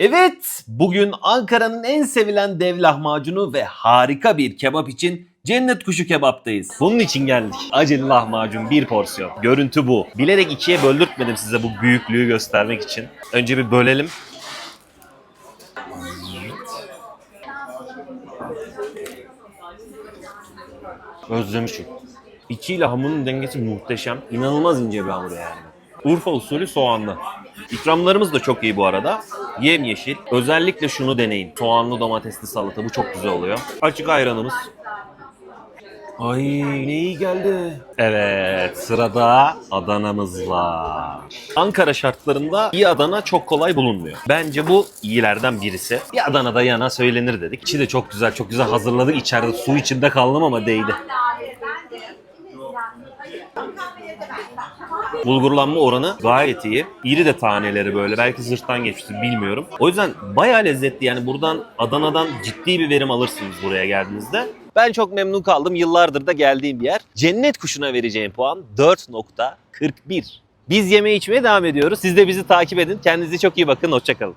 Evet, bugün Ankara'nın en sevilen dev lahmacunu ve harika bir kebap için Cennet Kuşu Kebap'tayız. Bunun için geldik. Acılı lahmacun bir porsiyon. Görüntü bu. Bilerek ikiye böldürtmedim size bu büyüklüğü göstermek için. Önce bir bölelim. Özlemişim. İçi ile hamurun dengesi muhteşem. İnanılmaz ince bir hamur yani. Urfa usulü soğanlı. İkramlarımız da çok iyi bu arada. Yemyeşil. Özellikle şunu deneyin. Soğanlı domatesli salata. Bu çok güzel oluyor. Açık ayranımız. Ay ne iyi geldi. Evet sırada Adana'mız var. Ankara şartlarında iyi Adana çok kolay bulunmuyor. Bence bu iyilerden birisi. Bir Adana'da yana söylenir dedik. İçi de çok güzel çok güzel hazırladık. İçeride su içinde kaldım ama değdi. Bulgurlanma oranı gayet iyi. İri de taneleri böyle. Belki zırhtan geçmiştir bilmiyorum. O yüzden bayağı lezzetli. Yani buradan Adana'dan ciddi bir verim alırsınız buraya geldiğinizde. Ben çok memnun kaldım. Yıllardır da geldiğim bir yer. Cennet kuşuna vereceğim puan 4.41. Biz yeme içmeye devam ediyoruz. Siz de bizi takip edin. Kendinize çok iyi bakın. Hoşçakalın.